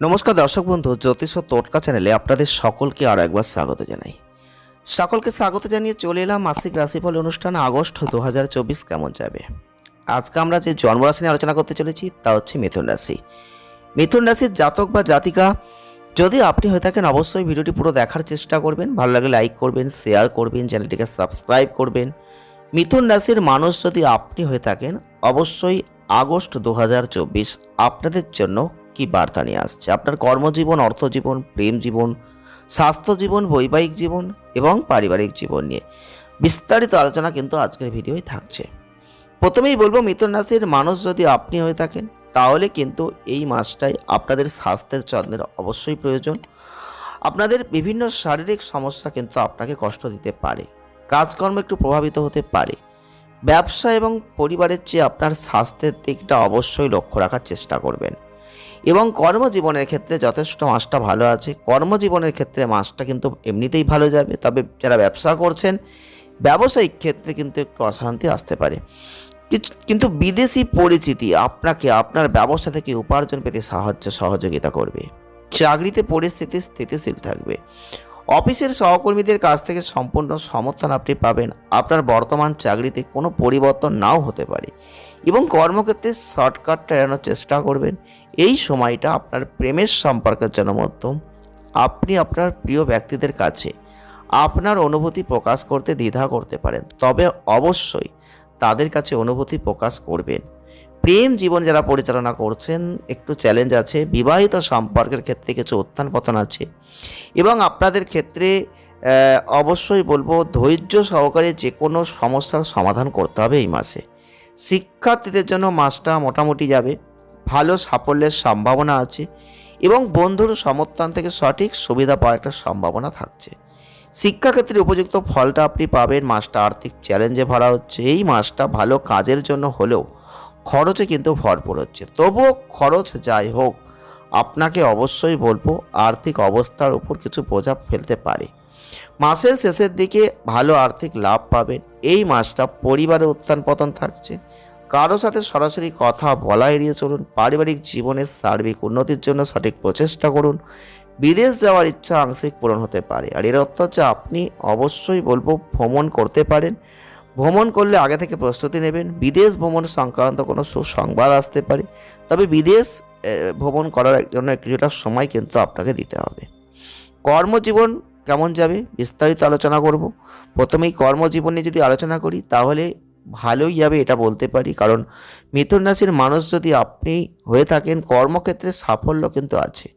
নমস্কার দর্শক বন্ধু, জ্যোতিষ ও টোটকা চ্যানেলে আপনাদের সকলকে আরও একবার স্বাগত জানাই। সকলকে স্বাগত জানিয়ে চলে এলাম মাসিক রাশিফল অনুষ্ঠান আগস্ট দু হাজার চব্বিশ কেমন যাবে? আজকে আমরা যে জন্মরাশি নিয়ে আলোচনা করতে চলেছি, তা হচ্ছে মিথুন রাশি। মিথুন রাশির জাতক বা জাতিকা, যদি আপনি হয়ে থাকেন অবশ্যই ভিডিওটি পুরো দেখার চেষ্টা করবেন, ভালো লাগলে লাইক করবেন, শেয়ার করবেন, চ্যানেলটিকে সাবস্ক্রাইব করবেন। মিথুন রাশির মানুষ যদি আপনি হয়ে থাকেন, অবশ্যই আগস্ট দু হাজার চব্বিশ আপনাদের জন্য কি বার্তা নিয়ে আসছে? আপনার কর্মজীবন, অর্থজীবন, প্রেম জীবন, স্বাস্থ্য জীবন, বৈবাহিক জীবন এবং পারিবারিক জীবন নিয়ে বিস্তারিত আলোচনা কিন্তু আজকের ভিডিওয় থাকছে। প্রথমেই বলব, মিথুন রাশির মানুষ যদি আপনি হয়ে থাকেন, তাহলে কিন্তু এই মাসটাই আপনাদের স্বাস্থ্যের যত্নের অবশ্যই প্রয়োজন। আপনাদের বিভিন্ন শারীরিক সমস্যা কিন্তু আপনাকে কষ্ট দিতে পারে। কাজকর্ম একটু প্রভাবিত হতে পারে। ব্যবসা এবং পরিবারের চেয়ে আপনার স্বাস্থ্যের দিকটা অবশ্যই লক্ষ্য রাখার চেষ্টা করবেন। এবং কর্মজীবনের ক্ষেত্রে যথেষ্ট মাসটা ভালো আছে। কর্মজীবনের ক্ষেত্রে মাসটা কিন্তু এমনিতেই ভালো যাবে। তবে যারা ব্যবসা করছেন, ব্যবসায়িক ক্ষেত্রে কিন্তু একটু অশান্তি আসতে পারে। কিন্তু বিদেশি পরিচিতি আপনাকে আপনার ব্যবসা থেকে উপার্জন পেতে সাহায্য সহযোগিতা করবে। চাকরিতে পরিস্থিতি স্থিতিশীল থাকবে। অফিসের সহকর্মীদের কাছ থেকে সম্পূর্ণ সমর্থন আপনি পাবেন। আপনার বর্তমান চাকরিতে কোনো পরিবর্তন নাও হতে পারে এবং কর্মক্ষেত্রে শর্টকাটটা এড়ানোর চেষ্টা করবেন। এই সময়টা আপনার প্রেমের সম্পর্কের জন্য মধ্যম। আপনি আপনার প্রিয় ব্যক্তিদের কাছে আপনার অনুভূতি প্রকাশ করতে দ্বিধা করতে পারেন। তবে অবশ্যই তাদের কাছে অনুভূতি প্রকাশ করবেন। প্রেম জীবন যারা পরিচালনা করছেন, একটু চ্যালেঞ্জ আছে। বিবাহিত সম্পর্কের ক্ষেত্রে কিছু উত্থান পতন আছে। এবং আপনাদের ক্ষেত্রে অবশ্যই বলব, ধৈর্য সহকারে যে কোনো সমস্যার সমাধান করতে হবে এই মাসে। শিক্ষার্থীদের জন্য মাসটা মোটামুটি যাবে। ভালো সাফল্যের সম্ভাবনা আছে এবং বন্ধুর সমর্থন থেকে সঠিক সুবিধা পাওয়ার একটা সম্ভাবনা থাকছে। শিক্ষাক্ষেত্রে উপযুক্ত ফলটা আপনি পাবেন। মাসটা আর্থিক চ্যালেঞ্জে ভরা হচ্ছে। এই মাসটা ভালো কাজের জন্য হলেও খরচে কিন্তু ভরপুর হচ্ছে। তবুও খরচ যাই হোক, আপনাকে অবশ্যই বলব আর্থিক অবস্থার উপর কিছু প্রভাব ফেলতে পারে। মাসের শেষের দিকে ভালো আর্থিক লাভ পাবেন। এই মাসটা পরিবারে উত্থান পতন থাকছে। কারও সাথে সরাসরি কথা বলা এড়িয়ে চলুন। পারিবারিক জীবনের সার্বিক উন্নতির জন্য সঠিক প্রচেষ্টা করুন। বিদেশ যাওয়ার ইচ্ছা আংশিক পূরণ হতে পারে। আর এর অর্থ হচ্ছে আপনি অবশ্যই বলব ভ্রমণ করতে পারেন। ভ্রমণ করলে আগে থেকে প্রস্তুতি নেবেন। বিদেশ ভ্রমণ সংক্রান্ত কোনো সুসংবাদ আসতে পারে, তবে বিদেশ ভ্রমণ করার জন্য কিছুটা সময় কিন্তু আপনাকে দিতে হবে। কর্মজীবন কেমন যাবে? বিস্তারিত আলোচনা করব। প্রথমেই কর্মজীবন যদি আলোচনা করি, তাহলে ভালোই যাবে এটা বলতে পারি। কারণ মিথুন রাশির মানুষ যদি আপনি হয়ে থাকেন, কর্মক্ষেত্রে সাফল্য কিন্তু আছে।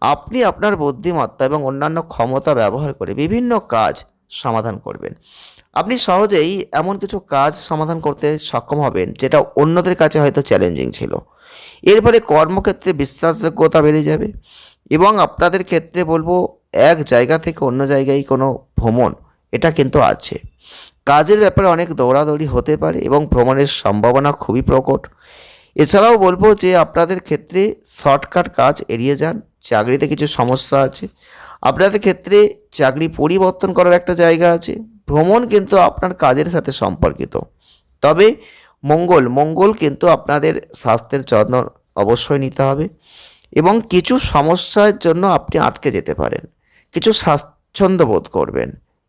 আপনি আপনার বুদ্ধিমত্তা এবং অন্যান্য ক্ষমতা ব্যবহার করে বিভিন্ন কাজ সমাধান করবেন। আপনি সহজেই এমন কিছু কাজ সমাধান করতে সক্ষম হবেন, যেটা অন্যদের কাছে হয়তো চ্যালেঞ্জিং ছিল। এর ফলে কর্মক্ষেত্রে বিশ্বাসযোগ্যতা বেড়ে যাবে এবং আপনাদের ক্ষেত্রে বলব, এক জায়গা থেকে অন্য জায়গায় কোনো ভ্রমণ, এটা কিন্তু আছে। কাজের ব্যাপারে অনেক দৌড়াদৌড়ি হতে পারে এবং ভ্রমণের সম্ভাবনা খুবই প্রকট। এছাড়াও বলব যে আপনাদের ক্ষেত্রে শর্টকাট কাজ এড়িয়ে যান, চাকরিতে কিছু সমস্যা আছে। আপনাদের ক্ষেত্রে চাকরি পরিবর্তন করার একটা জায়গা আছে। ভ্রমণ কিন্তু আপনার কাজের সাথে সম্পর্কিত। তবে মঙ্গল মঙ্গল কিন্তু আপনাদের স্বাস্থ্যের যত্ন অবশ্যই নিতে হবে এবং কিছু সমস্যার জন্য আপনি আটকে যেতে পারেন, কিছু স্বাচ্ছন্দ্য বোধ করবেন।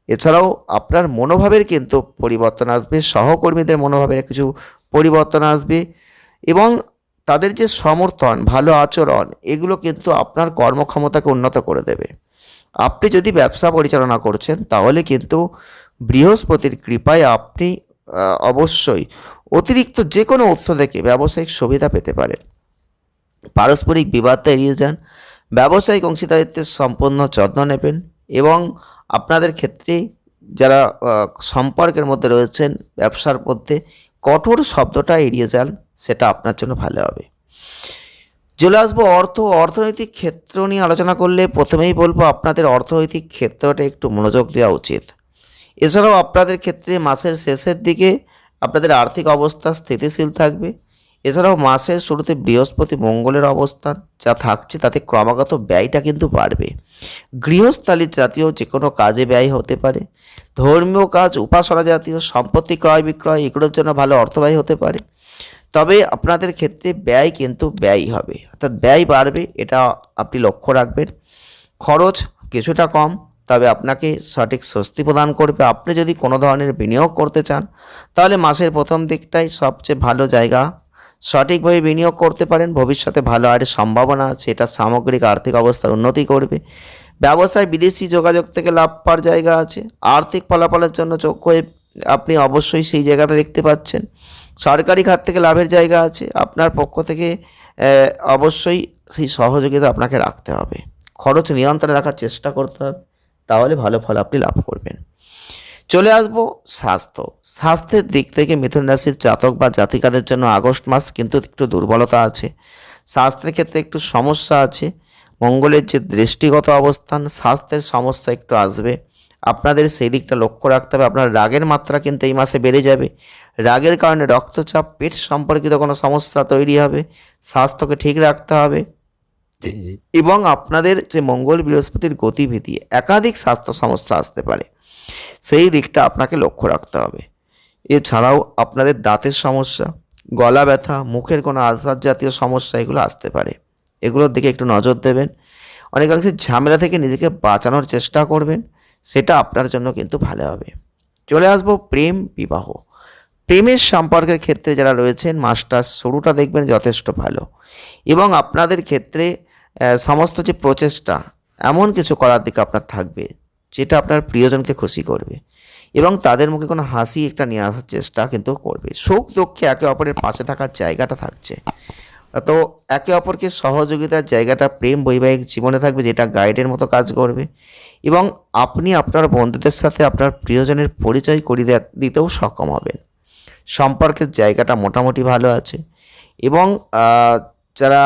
এছাড়াও আপনার মনোভাবের কিন্তু পরিবর্তন আসবে, সহকর্মীদের মনোভাবের কিছু পরিবর্তন আসবে এবং তাদের যে সমর্থন, ভালো আচরণ, এগুলো কিন্তু আপনার কর্মক্ষমতাকে উন্নত করে দেবে। আপনি যদি ব্যবসা পরিচালনা করছেন, তাহলে কিন্তু বৃহস্পতির কৃপায় আপনি অবশ্যই অতিরিক্ত যে কোনো উৎস থেকে ব্যবসায়িক সুবিধা পেতে পারেন। পারস্পরিক বিবাদটা এড়িয়ে যান, ব্যবসায়িক অংশীদারিত্বের সম্পূর্ণ যত্ন নেবেন এবং আপনাদের ক্ষেত্রে যারা সম্পর্কের মধ্যে রয়েছেন, ব্যবসার মধ্যে কঠোর শব্দটা এড়িয়ে যান, সেটা আপনার জন্য ভালো হবে। চলে আসব অর্থ অর্থনৈতিক ক্ষেত্র নিয়ে আলোচনা করলে প্রথমেই বলব আপনাদের অর্থনৈতিক ক্ষেত্রটা একটু মনোযোগ দেওয়া উচিত। এছাড়াও আপনাদের ক্ষেত্রে মাসের শেষের দিকে আপনাদের আর্থিক অবস্থা স্থিতিশীল থাকবে। এছাড়াও মাসের শুরুতে বৃহস্পতি মঙ্গলের অবস্থান যা থাকছে তাতে ক্রমাগত ব্যয়টা কিন্তু বাড়বে। গৃহস্থালী জাতীয় যে কোনো কাজে ব্যয় হতে পারে। ধর্মীয় কাজ, উপাসনা জাতীয়, সম্পত্তি ক্রয় বিক্রয়, এগুলোর জন্য ভালো অর্থব্যয় হতে পারে। তবে আপনাদের ক্ষেত্রে ব্যয় কিন্তু ব্যয় হবে। অর্থাৎ ব্যয় বাড়বে, এটা আপনি লক্ষ্য রাখবেন। খরচ কিছুটা কম তবে আপনাকে সঠিক স্বস্তি প্রদান করবে। আপনি যদি কোনো ধরনের বিনিয়োগ করতে চান, তাহলে মাসের প্রথম দিকটাই সবচেয়ে ভালো জায়গা। সঠিকভাবে বিনিয়োগ করতে পারেন, ভবিষ্যতে ভালো আয়ের সম্ভাবনা আছে, এটা সামগ্রিক আর্থিক অবস্থার উন্নতি করবে। ব্যবসায় বিদেশি যোগাযোগ থেকে লাভ পাওয়ার জায়গা আছে। আর্থিক ফলাফলের জন্য যোগ্য হয়ে আপনি অবশ্যই সেই জায়গাটা দেখতে পাচ্ছেন। সরকারি খাত থেকে লাভের জায়গা আছে, আপনার পক্ষ থেকে অবশ্যই সেই সহযোগিতা আপনাকে রাখতে হবে। খরচ নিয়ন্ত্রণে রাখার চেষ্টা করতে হবে। তাহলে ভালো ফল আপনি লাভ করবেন। চলে আসব স্বাস্থ্য। স্বাস্থ্যের দিক থেকে মিথুন রাশির জাতক বা জাতিকাদের জন্য আগস্ট মাস কিন্তু একটু দুর্বলতা আছে। স্বাস্থ্যের ক্ষেত্রে একটু সমস্যা আছে। মঙ্গলের যে দৃষ্টিগত অবস্থান, স্বাস্থ্যের সমস্যা একটু আসবে। আপনাদের সেই দিকটা লক্ষ্য রাখতে হবে। আপনার রাগের মাত্রা কিন্তু এই মাসে বেড়ে যাবে। রাগের কারণে রক্তচাপ, পেট সম্পর্কিত কোনো সমস্যা তৈরি হবে। স্বাস্থ্যকে ঠিক রাখতে হবে। এবং আপনাদের যে মঙ্গল বৃহস্পতির গতিবিধি, একাধিক স্বাস্থ্য সমস্যা আসতে পারে, সেই দিকটা আপনাকে লক্ষ্য রাখতে হবে। এছাড়াও আপনাদের দাঁতের সমস্যা, গলা ব্যথা, মুখের কোনো আলসার জাতীয় সমস্যা, এগুলো আসতে পারে। এগুলোর দিকে একটু নজর দেবেন। অনেকাংশে ঝামেলা থেকে নিজেকে বাঁচানোর চেষ্টা করবেন, সেটা আপনার জন্য কিন্তু ভালো হবে। চলে আসব প্রেম বিবাহ। প্রেমের সম্পর্কের ক্ষেত্রে যারা রয়েছেন, মাস্টার শুরুটা দেখবেন যথেষ্ট ভালো। এবং আপনাদের ক্ষেত্রে সমস্ত যে প্রচেষ্টা, এমন কিছু করার দিকে আপনার থাকবে, যেটা আপনার প্রিয়জনকে খুশি করবে এবং তাদের মুখে কোনো হাসি একটা নিয়ে আসার চেষ্টা কিন্তু করবে। সুখ দুঃখে একে অপরের পাশে থাকার জায়গাটা থাকছে। তো একে অপরকে সহযোগিতার জায়গাটা, প্রেম বৈবাহিক জীবনে থাকবে, যেটা গাইডের মতো কাজ করবে এবং আপনি আপনার বন্ধুদের সাথে আপনার প্রিয়জনের পরিচয় করিয়ে দিতেও সক্ষম হবেন। সম্পর্কের জায়গাটা মোটামুটি ভালো আছে এবং যারা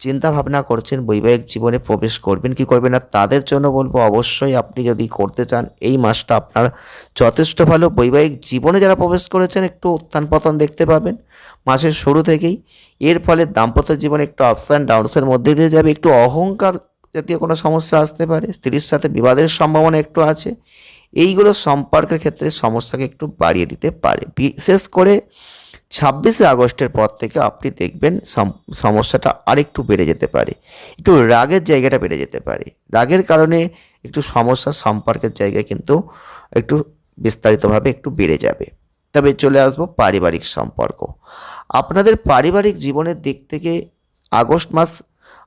চিন্তা ভাবনা করছেন, বৈবাহিক জীবনে প্রবেশ করবেন, কি করবেন? না তাদের জন্য বলব, অবশ্যই আপনি যদি করতে চান, এই মাসটা আপনার যথেষ্ট ভালো। বৈবাহিক জীবনে যারা প্রবেশ করেছেন, একটু উত্থান পতন দেখতে পাবেন মাসের শুরু থেকেই। এর ফলে দাম্পত্য জীবনে একটু আপস অ্যান্ড ডাউনসের মধ্যে দিয়ে যাবে, একটু অহংকার জাতীয় কোনো সমস্যা আসতে পারে, স্ত্রীর সাথে বিবাদের সম্ভাবনা একটু আছে। এইগুলো সম্পর্কের ক্ষেত্রে সমস্যাকে একটু বাড়িয়ে দিতে পারে। বিশেষ করে ছাব্বিশে আগস্টের পর থেকে আপনি দেখবেন সম- সমস্যাটা আরেকটু বেড়ে যেতে পারে। একটু রাগের জায়গাটা বেড়ে যেতে পারে। রাগের কারণে একটু সমস্যা, সম্পর্কের জায়গায় কিন্তু একটু বিস্তারিতভাবে একটু বেড়ে যাবে। তবে চলে আসব পারিবারিক সম্পর্ক। আপনাদের পারিবারিক জীবনের দিক থেকে আগস্ট মাস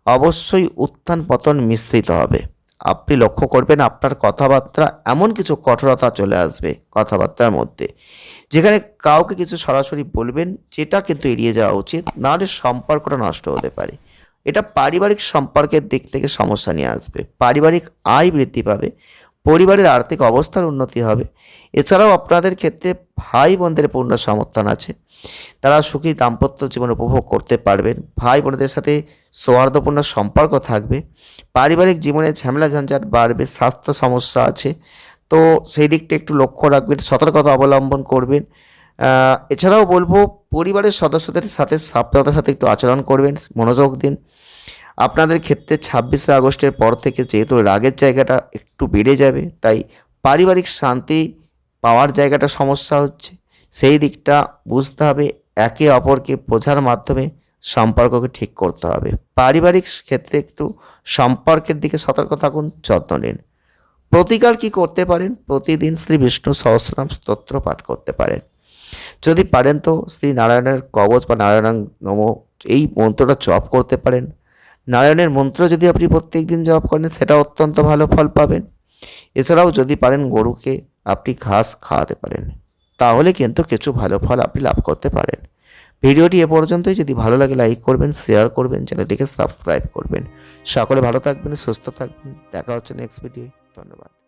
অবশ্যই উত্থান পতন মিশ্রিত হবে। আপনি লক্ষ্য করবেন আপনার কথাবার্তা, এমন কিছু কঠোরতা চলে আসবে কথাবার্তার মধ্যে। যেখানে কাউকে কিছু সরাসরি বলবেন, যেটা কিন্তু এড়িয়ে যাওয়া উচিত, নাহলে সম্পর্কটা নষ্ট হতে পারে। এটা পারিবারিক সম্পর্কের দিক থেকে সমস্যা নিয়ে আসবে। পারিবারিক আয় বৃদ্ধি পাবে, পরিবারের আর্থিক অবস্থার উন্নতি হবে। এছাড়াও আপনাদের ক্ষেত্রে ভাই বোনদের পূর্ণ সমর্থন আছে। তারা সুখী দাম্পত্য জীবন উপভোগ করতে পারবেন। ভাই বোনদের সাথে সৌহার্দ্যপূর্ণ সম্পর্ক থাকবে। পারিবারিক জীবনে ঝামেলা ঝঞ্ঝাট বাড়বে, স্বাস্থ্য সমস্যা আছে তো সেই দিকটা একটু লক্ষ্য রাখবেন, সতর্কতা অবলম্বন করবেন। এছাড়াও বলব, পরিবারের সদস্যদের সাথে সাবধানতার সাথে একটু আচরণ করবেন, মনোযোগ দিন। আপনাদের ক্ষেত্রে ছাব্বিশে আগস্টের পর থেকে যেহেতু রাগের জায়গাটা একটু বেড়ে যাবে, তাই পারিবারিক শান্তি পাওয়ার জায়গাটা সমস্যা হচ্ছে। সেই দিকটা বুঝতে হবে, একে অপরকে বোঝার মাধ্যমে সম্পর্ককে ঠিক করতে হবে। পারিবারিক ক্ষেত্রে একটু সম্পর্কের দিকে সতর্ক থাকুন, যত্ন নিন। প্রতিকার কি করতে পারেন? প্রতিদিন শ্রী বিষ্ণু সহস্রনাম স্তোত্র পাঠ করতে পারেন। যদি পারেন তো শ্রী নারায়ণের কবচ বা নারায়ণ নম এই মন্ত্রটা জপ করতে পারেন। নারায়ণের মন্ত্র যদি আপনি প্রত্যেক দিন জপ করেন, সেটা অত্যন্ত ভালো ফল পাবেন। এছাড়াও যদি পারেন গরুকে আপনি ঘাস খাওয়াতে পারেন, তাহলে কিন্তু কিছু ভালো ফল আপনি লাভ করতে পারেন। ভিডিওটি এ পর্যন্তই। যদি ভালো লাগে লাইক করবেন, শেয়ার করবেন, চ্যানেলটিকে সাবস্ক্রাইব করবেন। সকলে ভালো থাকবেন, সুস্থ থাকবেন। দেখা হচ্ছে নেক্সট ভিডিও ধন্যবাদ।